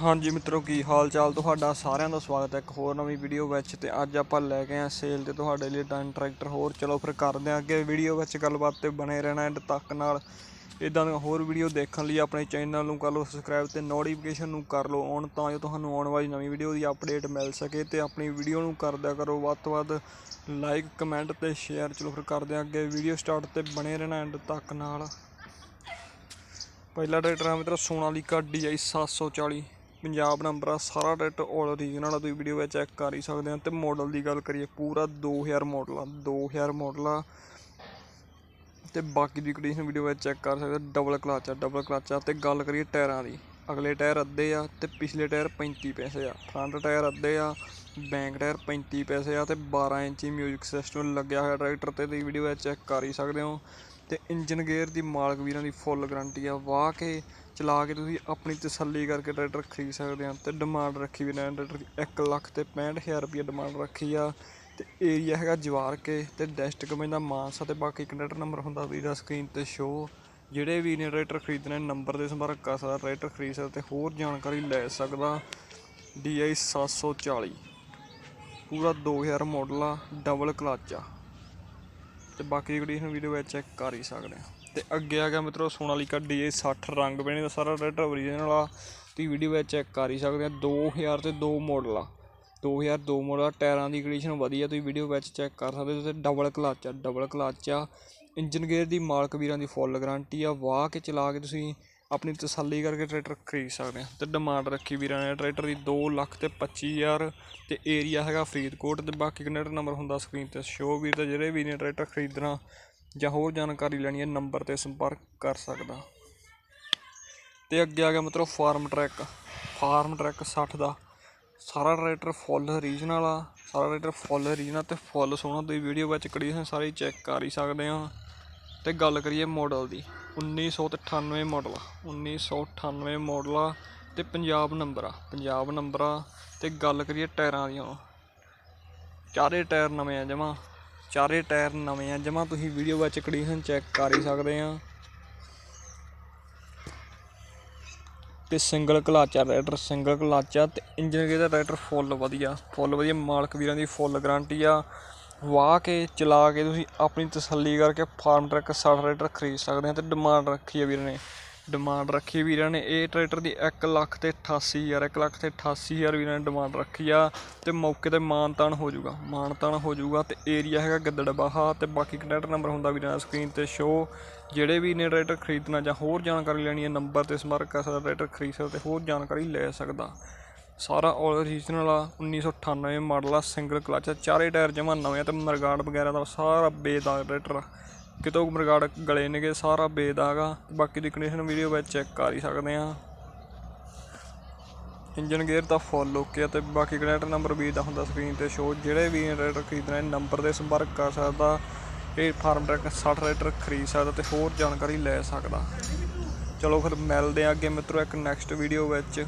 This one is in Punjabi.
ਹਾਂਜੀ ਮਿੱਤਰੋ, ਕੀ ਹਾਲ ਚਾਲ? ਤੁਹਾਡਾ ਸਾਰਿਆਂ ਦਾ ਸਵਾਗਤ ਹੈ ਇੱਕ ਹੋਰ ਨਵੀਂ ਵੀਡੀਓ ਵਿੱਚ ਤੇ ਅੱਜ ਆਪਾਂ ਲੈ ਕੇ ਆਏ ਸੇਲ ਤੇ ਤੁਹਾਡੇ ਲਈ ਡਨ ਟਰੈਕਟਰ ਹੋਰ ਚਲੋ ਫਿਰ ਕਰਦੇ ਹਾਂ ਅੱਗੇ ਵੀਡੀਓ ਵਿੱਚ ਗੱਲਬਾਤ ਤੇ ਬਣੇ ਰਹਿਣਾ ਐਂਡ ਤੱਕ ਨਾਲ। ਇਦਾਂ ਦੀਆਂ ਹੋਰ ਵੀਡੀਓ ਦੇਖਣ ਲਈ ਆਪਣੇ ਚੈਨਲ ਨੂੰ ਕਰ ਲਓ ਸਬਸਕ੍ਰਾਈਬ ਤੇ ਨੋਟੀਫਿਕੇਸ਼ਨ ਨੂੰ ਕਰ ਲਓ। ਔਨ ਤਾਂ ਜੋ ਤੁਹਾਨੂੰ ਆਉਣ ਵਾਲੀ ਨਵੀਂ ਵੀਡੀਓ ਦੀ ਅਪਡੇਟ ਮਿਲ ਸਕੇ ਤੇ ਆਪਣੀ ਵੀਡੀਓ ਨੂੰ ਕਰਦਿਆ ਕਰੋ। ਵੱਧ ਤੋਂ ਵੱਧ ਲਾਈਕ ਕਮੈਂਟ ਤੇ ਸ਼ੇਅਰ ਚਲੋ ਫਿਰ ਕਰਦੇ ਹਾਂ ਅੱਗੇ ਵੀਡੀਓ ਸਟਾਰਟ ਤੇ ਬਣੇ ਰਹਿਣਾ ਐਂਡ ਤੱਕ ਨਾਲ। ਪਹਿਲਾ ਟਰੈਕਟਰ ਹੈ ਮਿੱਤਰੋ, ਸੋਨਾਲੀਕਾ DI 740 ਪੰਜਾਬ ਨੰਬਰ ਆ, ਸਾਰਾ ਟਰੈਕਟਰ ਆਲ ਓਰੀਜਨਲ ਆ, ਤੁਸੀਂ ਵੀਡੀਓ ਵਿੱਚ ਚੈੱਕ ਕਰ ਹੀ ਸਕਦੇ ਹੋ ਤੇ ਮਾਡਲ ਦੀ ਗੱਲ ਕਰੀਏ, ਪੂਰਾ 2000 ਮਾਡਲ ਆ 2000 ਮਾਡਲ ਆ। ਤੇ ਬਾਕੀ ਦੀ ਕੰਡੀਸ਼ਨ ਵੀਡੀਓ ਵਿੱਚ ਚੈੱਕ ਕਰ ਸਕਦੇ ਡਬਲ ਕਲਚ ਆ ਡਬਲ ਕਲਚ ਆ। ਤੇ ਗੱਲ ਕਰੀਏ ਟਾਇਰਾਂ ਦੀ, ਅਗਲੇ ਟਾਇਰ ਅੱਧੇ ਆ ਤੇ ਪਿਛਲੇ ਟਾਇਰ 35 ਪੈਸੇ ਆ। ਫਰੰਟ ਟਾਇਰ ਅੱਧੇ ਆ ਬੈਂਕ ਟਾਇਰ 35 ਪੈਸੇ ਆ ਤੇ 12 ਇੰਚੀ ਮਿਊਜ਼ਿਕ ਸਿਸਟਮ ਲੱਗਿਆ ਹੋਇਆ ਟਰੈਕਟਰ ਤੇ, ਤੁਸੀਂ ਵੀਡੀਓ ਵਿੱਚ ਚੈੱਕ ਕਰ ਹੀ ਸਕਦੇ ਹੋ। ਤੇ ਇੰਜਨ ਗੇਅਰ ਦੀ ਮਾਲਕ ਵੀਰਾਂ ਦੀ ਫੁੱਲ ਗਾਰੰਟੀ ਆ। ਵਾਹ ਕੇ ਚਲਾ ਕੇ ਤੁਸੀਂ ਆਪਣੀ ਤਸੱਲੀ ਕਰਕੇ ਟਰੈਕਟਰ ਖਰੀਦ ਸਕਦੇ ਆ ਤੇ ਡਿਮਾਂਡ ਰੱਖੀ ਵੀ ਨਾ ਟਰੈਕਟਰ ਦੀ 1 ਲੱਖ ਤੇ 65000 ਰੁਪਏ ਡਿਮਾਂਡ ਰੱਖੀ ਆ ਤੇ ਏਰੀਆ ਹੈਗਾ ਜਵਾਰ ਕੇ ਤੇ ਡਿਸਟ੍ਰਿਕਟ ਪੈਂਦਾ ਮਾਨਸਾ ਤੇ ਬਾਕੀ ਕੰਟੈਕਟ ਨੰਬਰ ਹੁੰਦਾ ਵੀਰਾ ਸਕਰੀਨ ਤੇ ਸ਼ੋ ਜਿਹੜੇ ਵੀ ਨੇ ਟਰੈਕਟਰ ਖਰੀਦਣੇ ਨੰਬਰ ਦੇ ਸੰਪਰਕ ਕਰ ਸਕਦਾ, ਟਰੈਕਟਰ ਖਰੀਦ ਸਕਦਾ ਤੇ ਹੋਰ ਜਾਣਕਾਰੀ ਲੈ ਸਕਦਾ। DI 740 ਪੂਰਾ 2000 ਮਾਡਲ ਆ ਡਬਲ ਕਲਚ ਆ। ਤੇ ਬਾਕੀ ਦੀ ਕੰਡੀਸ਼ਨ ਵੀਡੀਓ ਵਿੱਚ ਚੈੱਕ ਕਰ ਹੀ ਸਕਦੇ ਆ ਤੇ ਅੱਗੇ ਆ ਗਿਆ ਮਿੱਤਰੋ ਸੋਨਾਲੀਕਾ DI 60 ਰੰਗ ਬਣੇ ਦਾ ਸਾਰਾ ਟਰੈਕਟਰ ਓਰੀਜਨਲ ਆ ਤੁਸੀਂ ਵੀਡੀਓ ਵਿੱਚ ਚੈੱਕ ਕਰ ਹੀ ਸਕਦੇ ਆ 2000 ਤੇ 2 ਮਾਡਲ ਆ। 2002 ਮਾਡਲ ਆ, ਟਾਇਰਾਂ ਦੀ ਕੰਡੀਸ਼ਨ ਵਧੀਆ, ਤੁਸੀਂ ਵੀਡੀਓ ਵਿੱਚ ਚੈੱਕ ਕਰ ਸਕਦੇ ਹੋ, ਤੇ ਡਬਲ ਕਲਚ ਆ ਡਬਲ ਕਲਚ ਆ। ਇੰਜਨ ਗੇਅਰ ਦੀ ਮਾਲਕ ਵੀਰਾਂ ਦੀ ਫੁੱਲ ਗਾਰੰਟੀ ਆ, ਵਾਹ ਕੇ ਚਲਾ ਕੇ ਤੁਸੀਂ ਆਪਣੀ ਤਸੱਲੀ ਕਰਕੇ ਟਰੈਕਟਰ ਖਰੀਦ ਸਕਦੇ ਹਾਂ। ਅਤੇ ਡਿਮਾਂਡ ਰੱਖੀ ਵੀਰਾਂ ਨੇ, ਟਰੈਕਟਰ ਦੀ ਦੋ ਲੱਖ ਅਤੇ ਪੱਚੀ ਹਜ਼ਾਰ ਅਤੇ ਏਰੀਆ ਹੈਗਾ ਫਰੀਦਕੋਟ ਅਤੇ ਬਾਕੀ ਕੰਟੈਕਟ ਨੰਬਰ ਹੁੰਦਾ ਸਕਰੀਨ ਤੇ ਸ਼ੋ ਵੀਰ ਤੇ ਜਿਹੜੇ ਵੀ ਨੇ ਟਰੈਕਟਰ ਖਰੀਦਣਾ ਜਾਂ ਹੋਰ ਜਾਣਕਾਰੀ ਲੈਣੀ ਹੈ ਨੰਬਰ ਤੇ ਸੰਪਰਕ ਕਰ ਸਕਦਾ। ਅਤੇ ਅੱਗੇ ਆ ਗਿਆ ਮਤਲਬ ਫਾਰਮ ਟਰੈਕ ਫਾਰਮ ਟਰੈਕ 60 ਦਾ। ਸਾਰਾ ਟਰੈਕਟਰ ਫੁੱਲ ਰੀਜਨਲ ਆ, ਸਾਰਾ ਟਰੈਕਟਰ ਫੁੱਲ ਰੀਜਨਲ ਤੇ ਫੁੱਲ ਸੋਹਣਾ। ਤੁਸੀਂ ਵੀਡੀਓ ਵਿੱਚ ਕੰਡੀਸ਼ਨ ਸਾਰੀ ਚੈੱਕ ਕਰ ਹੀ ਸਕਦੇ ਆ ਤੇ ਗੱਲ ਕਰੀਏ ਮਾਡਲ ਦੀ। 1998 ਮਾਡਲ ਆ 1998 ਮਾਡਲ ਆ ਤੇ ਪੰਜਾਬ ਨੰਬਰ ਆ। ਪੰਜਾਬ ਨੰਬਰ ਆ ਤੇ ਗੱਲ ਕਰੀਏ ਟਾਇਰਾਂ ਦੀ ਚਾਰੇ ਟਾਇਰ ਨਵੇਂ ਆ ਜਮਾ। ਚਾਰੇ ਟਾਇਰ ਨਵੇਂ ਆ ਜਮਾ। ਤੁਸੀਂ ਵੀਡੀਓ ਵਿੱਚ ਕੰਡੀਸ਼ਨ ਚੈੱਕ ਕਰ ਹੀ ਸਕਦੇ ਆ। ਤੇ ਸਿੰਗਲ ਕਲਾਚਾ ਟਰੈਕਟਰ ਸਿੰਗਲ ਕਲਾਚਾ ਤੇ ਇੰਜਨ ਗੇਅਰ ਦਾ ਟਰੈਕਟਰ ਫੁੱਲ ਵਧੀਆ। ਫੁੱਲ ਵਧੀਆ। ਮਾਲਕ ਵੀਰਾਂ ਦੀ ਫੁੱਲ ਗਾਰੰਟੀ ਆ। ਵਾਹ ਕੇ ਚਲਾ ਕੇ ਤੁਸੀਂ ਆਪਣੀ ਤਸੱਲੀ ਕਰਕੇ ਫਾਰਮ ਟਰੈਕ 60 ਟਰੈਕਟਰ ਖਰੀਦ ਸਕਦੇ ਆ ਅਤੇ ਡਿਮਾਂਡ ਰੱਖੀ ਆ ਵੀਰਾਂ ਨੇ। ਡਿਮਾਂਡ ਰੱਖੀ ਵੀਰਾਂ ਨੇ। ਇਹ ਟਰੈਕਟਰ ਦੀ ਇੱਕ ਲੱਖ ਤੇ 88000 1 ਲੱਖ ਤੇ ਅਠਾਸੀ 88000 ਵੀਰਾਂ ਨੇ ਡਿਮਾਂਡ ਰੱਖੀ ਆ ਅਤੇ ਮੌਕੇ ਤੇ ਮਾਨਤਾਨ ਹੋ ਜਾਊਗਾ। ਮਾਨਤਾਨ ਹੋ ਜਾਊਗਾ ਅਤੇ ਏਰੀਆ ਹੈਗਾ ਗਿੱਦੜਬਾਹਾ ਅਤੇ ਬਾਕੀ ਕੰਟੈਕਟ ਨੰਬਰ ਹੁੰਦਾ ਵੀਰਾਂ ਦਾ ਸਕਰੀਨ ਤੇ ਸ਼ੋ ਜਿਹੜੇ ਵੀ ਨੇ ਟਰੈਕਟਰ ਖਰੀਦਣਾ ਜਾਂ ਹੋਰ ਜਾਣਕਾਰੀ ਲੈਣੀ ਹੈ ਨੰਬਰ ਤੇ ਸੰਪਰਕ ਕਰ ਸਕਦਾ ਟਰੈਕਟਰ ਖਰੀਦ ਸਕਦਾ ਅਤੇ ਹੋਰ ਜਾਣਕਾਰੀ ਲੈ ਸਕਦਾ। ਸਾਰਾ ਆਲ ਰੀਜਨਲ ਆ 1998 ਮਾਡਲ ਆ ਸਿੰਗਲ ਕਲਚ ਆ, ਚਾਰੇ ਟਾਇਰ ਜਮਾ ਨਵੇਂ ਆ ਤੇ ਮਰਗਾੜ ਵਗੈਰਾ ਦਾ ਸਾਰਾ ਬੇਦਾਗ ਰੇਟਰ ਕਿਤੋਂ ਮਰਗਾੜ ਗਲੇ ਨੇਗੇ, ਸਾਰਾ ਬੇਦਾਗ ਆ। ਬਾਕੀ ਦੀ ਕੰਡੀਸ਼ਨ ਵੀਡੀਓ ਵਿੱਚ ਚੈੱਕ ਕਰ ਹੀ ਸਕਦੇ ਆ। ਇੰਜਨ ਗੇਅਰ ਦਾ ਫੁੱਲ ਓਕੇ ਆ ਤੇ ਬਾਕੀ ਕਨੈਕਟ ਨੰਬਰ ਵੀ ਦਾ ਹੁੰਦਾ ਸਕਰੀਨ ਤੇ ਸ਼ੋ ਜਿਹੜੇ ਵੀ ਰੇਟਰ ਖਰੀਦਣਾ ਨੰਬਰ ਤੇ ਸੰਪਰਕ ਕਰ ਸਕਦਾ, ਇਹ ਫਾਰਮ ਟਰੈਕ 60 ਟਰੈਕਟਰ ਖਰੀਦ ਸਕਦਾ ਤੇ ਹੋਰ ਜਾਣਕਾਰੀ ਲੈ ਸਕਦਾ। ਚਲੋ ਫਿਰ ਮਿਲਦੇ ਆ ਅੱਗੇ ਮਿੱਤਰੋ ਇੱਕ ਨੈਕਸਟ ਵੀਡੀਓ ਵਿੱਚ।